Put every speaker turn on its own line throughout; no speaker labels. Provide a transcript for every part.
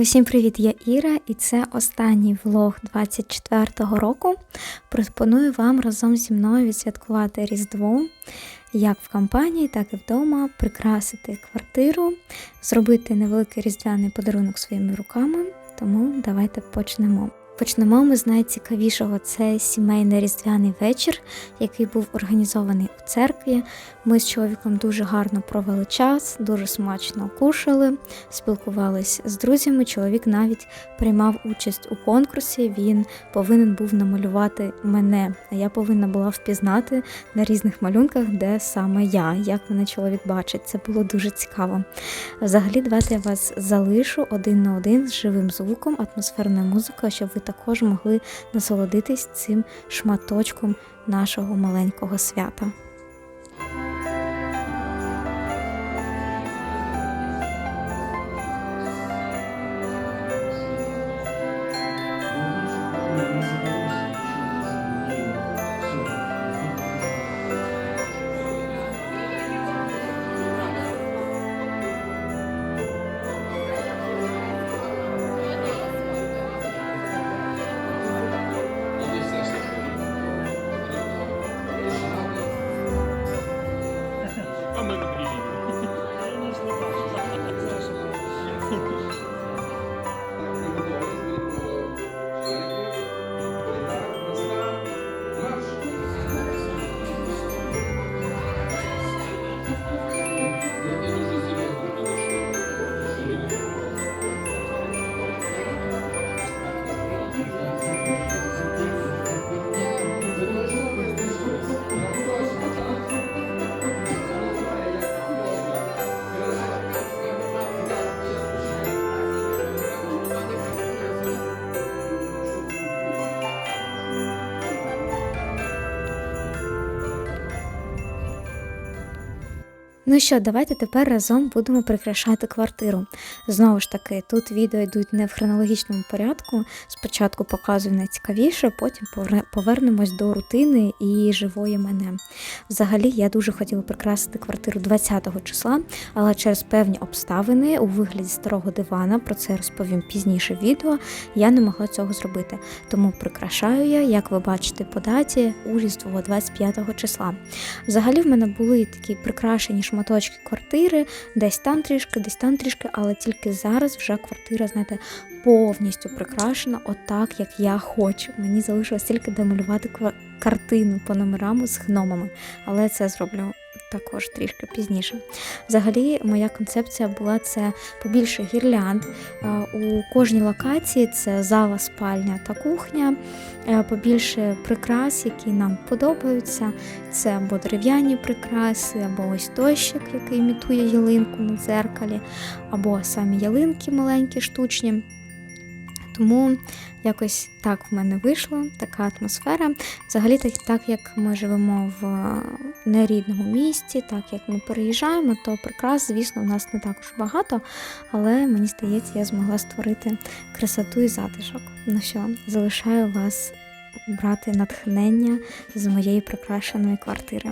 Усім привіт, я Іра, і це останній влог 24-го року. Пропоную вам разом зі мною відсвяткувати Різдво, як в компанії, так і вдома, прикрасити квартиру, зробити невеликий різдвяний подарунок своїми руками. Тому давайте почнемо. Почнемо ми з найцікавішого це сімейний різдвяний вечір, який був організований у церкві. Ми з чоловіком дуже гарно провели час, дуже смачно кушали, спілкувались з друзями. Чоловік навіть приймав участь у конкурсі. Він повинен був намалювати мене. А я повинна була впізнати на різних малюнках, де саме я, як мене чоловік бачить. Це було дуже цікаво. Взагалі, давайте я вас залишу один на один з живим звуком, атмосферною музикою, щоб ви також могли насолодитись цим шматочком нашого маленького свята. Ну що, давайте тепер разом будемо прикрашати квартиру. Знову ж таки, тут відео йдуть не в хронологічному порядку. Спочатку показую найцікавіше, потім повернемось до рутини і живої мене. Взагалі, я дуже хотіла прикрасити квартиру 20 числа, але через певні обставини у вигляді старого дивана, про це розповім пізніше в відео, я не могла цього зробити. Тому прикрашаю я, як ви бачите по даті, у Різдво 25 го числа. Взагалі в мене були такі прикрашені шматочки квартири, десь там трішки, десь там трішки, але тільки зараз вже квартира, знаєте, повністю прикрашена отак, як я хочу. Мені залишилось тільки домалювати картину по номерам з гномами, але це зроблю. Також трішки пізніше. Взагалі, моя концепція була це побільше гірлянд. Е, У кожній локації це зала, спальня та кухня, е, побільше прикрас, які нам подобаються. Це або дерев'яні прикраси, або ось дощик, який імітує ялинку на дзеркалі, або самі ялинки маленькі, штучні. Тому якось так в мене вийшло, така атмосфера. Взагалі, так, так як ми живемо в е, нерідному місті, так як ми переїжджаємо, то прикрас, звісно, у нас не також багато, але мені здається, я змогла створити красоту і затишок. Ну що, залишаю вас брати натхнення з моєї прикрашеної квартири.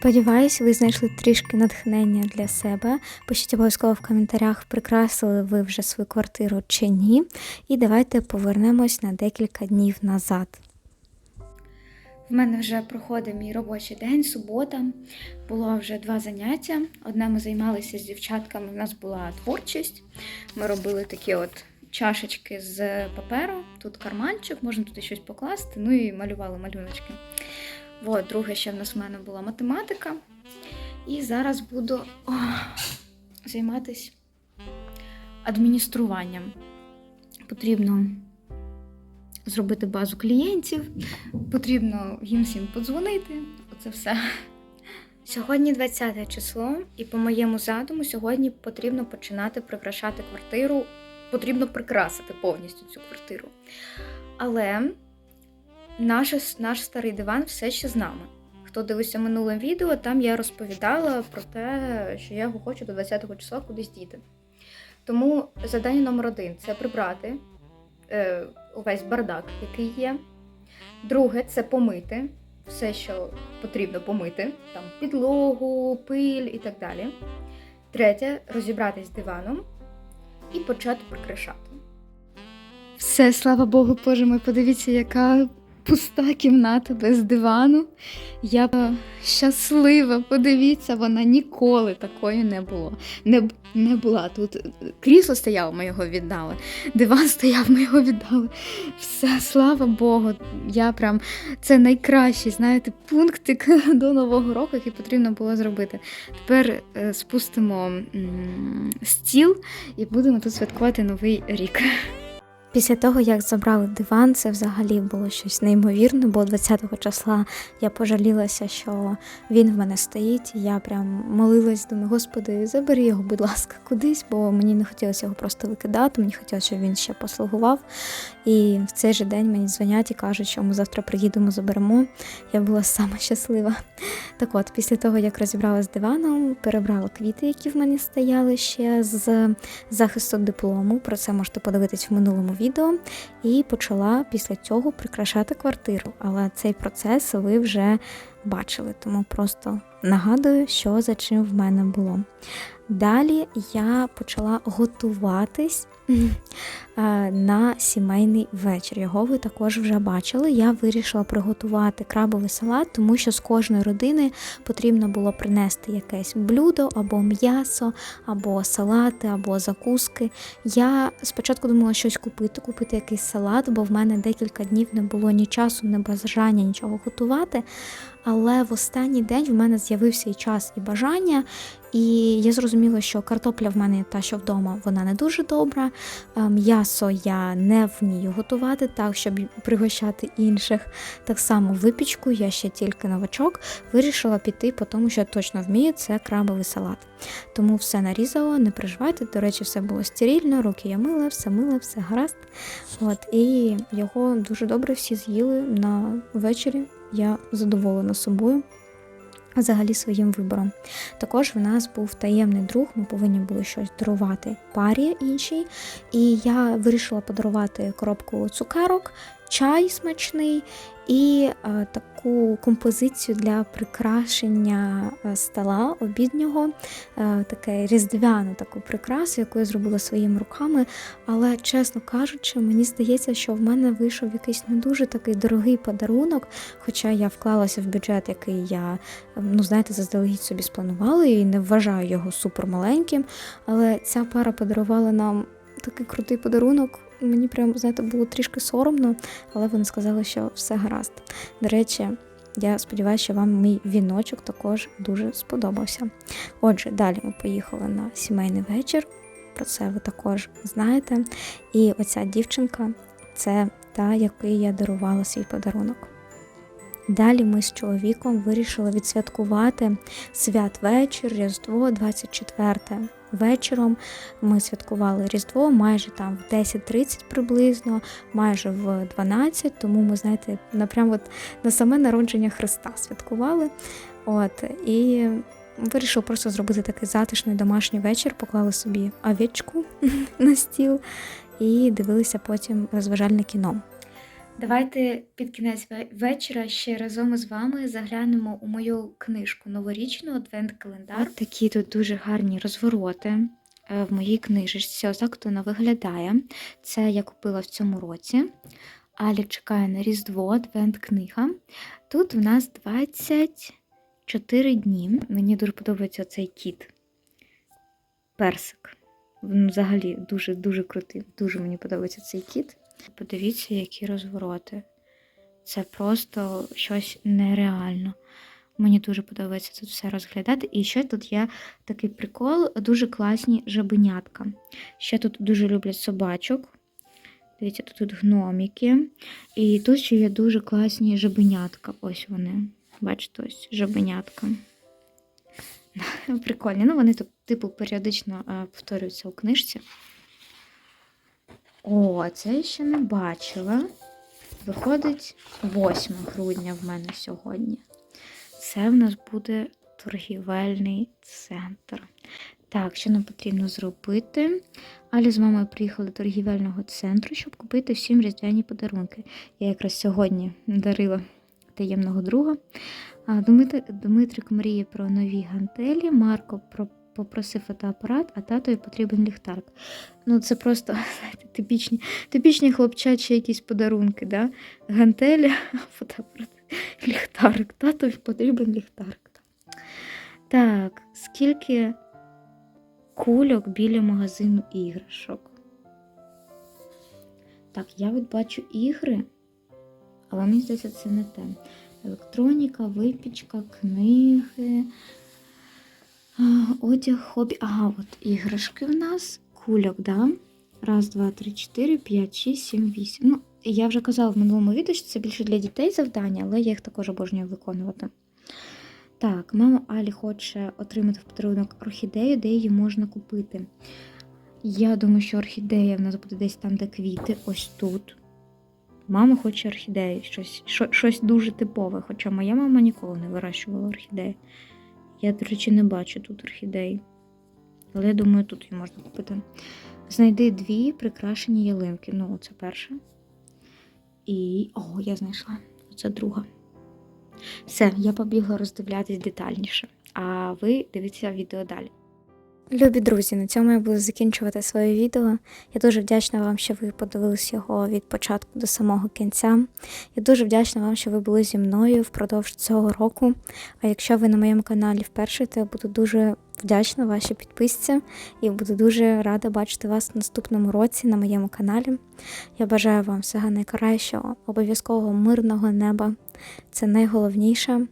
Сподіваюсь, ви знайшли трішки натхнення для себе. Пишіть обов'язково в коментарях, прикрасили ви вже свою квартиру чи ні. І давайте повернемось на декілька днів назад. В мене вже проходить мій робочий день, субота. Було вже два заняття. Одне ми займалися з дівчатками. У нас була творчість. Ми робили такі от чашечки з паперу. Тут карманчик, можна туди щось покласти. Ну і малювали малюночки. От, друге ще в нас в мене була математика. І зараз буду о, займатися адмініструванням. Потрібно зробити базу клієнтів, потрібно їм всім подзвонити. Оце все. Сьогодні 20 число, і по моєму задуму, сьогодні потрібно починати прикрашати квартиру. Потрібно прикрасити повністю цю квартиру. Але наш, наш старий диван все ще з нами. Хто дивився минуле відео, там я розповідала про те, що я його хочу до 20-го числа кудись діти. Тому завдання номер один це прибрати е, увесь бардак, який є. Друге це помити все, що потрібно помити, там підлогу, пиль і так далі. Третє розібратись з диваном і почати прикрашати. Все, слава Богу, Боже мой, подивіться, яка пуста кімната без дивану. Я е, щаслива, подивіться, вона ніколи такою не було. Не, не була тут. Крісло стояло, ми його віддали. Диван стояв, ми його віддали. Все, слава Богу. Я прям це найкращий, знаєте, пунктик до нового року, який потрібно було зробити. Тепер е, спустимо стіл і будемо тут святкувати новий рік. Після того, як забрали диван, це взагалі було щось неймовірне, бо 20-го числа я пожалілася, що він в мене стоїть. Я прям молилась, думаю, господи, забери його, будь ласка, кудись, бо мені не хотілося його просто викидати, мені хотілося, щоб він ще послугував. І в цей же день мені дзвонять і кажуть, що ми завтра приїдемо, заберемо. Я була сама щаслива. Так от, після того, як розібрала з диваном, перебрала квіти, які в мене стояли ще з захисту диплому. Про це можете подивитись в минулому відео. І почала після цього прикрашати квартиру. Але цей процес ви вже бачили, тому просто нагадую, що за чим в мене було. Далі я почала готуватись на сімейний вечір. Його ви також вже бачили. Я вирішила приготувати крабовий салат, тому що з кожної родини потрібно було принести якесь блюдо або м'ясо, або салати, або закуски. Я спочатку думала щось купити, купити якийсь салат, бо в мене декілька днів не було ні часу, ні бажання нічого готувати. Але в останній день в мене з'явився і час, і бажання, і я зрозуміла, що картопля в мене та, що вдома, вона не дуже добра. Е, М'ясо я не вмію готувати так, щоб пригощати інших. Так само випічку, я ще тільки новачок, вирішила піти по тому, що я точно вмію, це крабовий салат. Тому все нарізала, не переживайте. До речі, все було стерильно, руки я мила, все мила, все гаразд. От, і його дуже добре всі з'їли на вечері. Я задоволена собою. Взагалі своїм вибором. Також в нас був таємний друг, ми повинні були щось дарувати парі іншій. І я вирішила подарувати коробку цукерок, чай смачний і е, таку композицію для прикрашення е, стола обіднього, е, таке різдвяну таку прикрасу, яку я зробила своїми руками. Але, чесно кажучи, мені здається, що в мене вийшов якийсь не дуже такий дорогий подарунок, хоча я вклалася в бюджет, який я, ну знаєте, заздалегідь собі спланувала і не вважаю його супермаленьким. Але ця пара подарувала нам такий крутий подарунок. Мені прям, знаєте, було трішки соромно, але вони сказали, що все гаразд. До речі, я сподіваюся, що вам мій віночок також дуже сподобався. Отже, далі ми поїхали на сімейний вечір. Про це ви також знаєте. І оця дівчинка це та, якій я дарувала свій подарунок. Далі ми з чоловіком вирішили відсвяткувати святвечір, Різдво 24 вечором. Ми святкували Різдво майже там в 10.30 приблизно, майже в 12, тому ми, знаєте, напрям от на саме народження Христа святкували. От, і вирішили просто зробити такий затишний домашній вечір, поклали собі овечку на стіл і дивилися потім розважальне кіно. Давайте під кінець вечора ще разом із вами заглянемо у мою книжку новорічну адвент-календар. Такі тут дуже гарні розвороти е, в моїй книжечці. Ось так вона виглядає. Це я купила в цьому році. Алі чекає на Різдво, Адвент книга. Тут в нас 24 дні. Мені дуже подобається цей кіт. Персик. Взагалі дуже-дуже крутий. Дуже мені подобається цей кіт. Подивіться, які розвороти. Це просто щось нереально. Мені дуже подобається тут все розглядати. І ще тут є такий прикол, дуже класні жабенятка. Ще тут дуже люблять собачок. Дивіться, тут, тут гноміки. І тут ще є дуже класні жабенятка. Ось вони. Бачите, ось жабенятка. Прикольні. Ну, вони тут, типу, періодично е, повторюються у книжці. О, це я ще не бачила. Виходить 8 грудня в мене сьогодні. Це в нас буде торгівельний центр. Так, що нам потрібно зробити? Алі з мамою приїхали до торгівельного центру, щоб купити всім різдвяні подарунки. Я якраз сьогодні дарила таємного друга. Дмитрик мріє про нові гантелі, Марко про, попросив фотоапарат, а татові потрібен ліхтарик. Ну, це просто знаєте, типічні, типічні хлопчачі якісь подарунки. Да? Гантелі, фотоапарат, ліхтарик. Татові потрібен ліхтарик. Так, скільки кульок біля магазину іграшок? Так, я от бачу ігри, але мені здається, це не те. Електроніка, випічка, книги, одяг, хобі. Ага, от іграшки в нас, кульок, да? Раз, два, три, чотири, п'ять, шість, сім, вісім. Ну, я вже казала в минулому відео, що це більше для дітей завдання, але я їх також обожнюю виконувати. Так, мама Алі хоче отримати в подарунок орхідею, де її можна купити. Я думаю, що орхідея в нас буде десь там, де квіти, ось тут. Мама хоче орхідеї, щось, що- щось дуже типове, хоча моя мама ніколи не вирощувала орхідеї. Я, до речі, не бачу тут орхідеї. Але я думаю, тут її можна купити. Знайди дві прикрашені ялинки. Ну, це перша. І. О, я знайшла. Це друга. Все, я побігла роздивлятись детальніше. А ви дивіться відео далі. Любі друзі, на цьому я буду закінчувати своє відео. Я дуже вдячна вам, що ви подивились його від початку до самого кінця. Я дуже вдячна вам, що ви були зі мною впродовж цього року. А якщо ви на моєму каналі вперше, то я буду дуже вдячна вашій підписці і буду дуже рада бачити вас в наступному році на моєму каналі. Я бажаю вам всього найкращого, обов'язково мирного неба. Це найголовніше,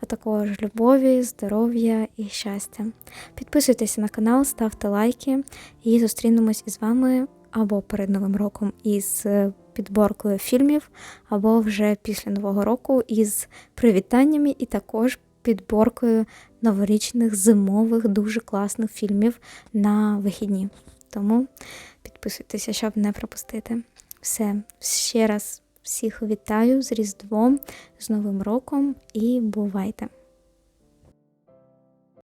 а також любові, здоров'я і щастя. Підписуйтеся на канал, ставте лайки і зустрінемось із вами або перед Новим роком із е, підборкою фільмів, або вже після Нового року із привітаннями і також підборкою новорічних зимових дуже класних фільмів на вихідні. Тому підписуйтеся, щоб не пропустити. Все, ще раз всіх вітаю з Різдвом, з Новим роком і бувайте!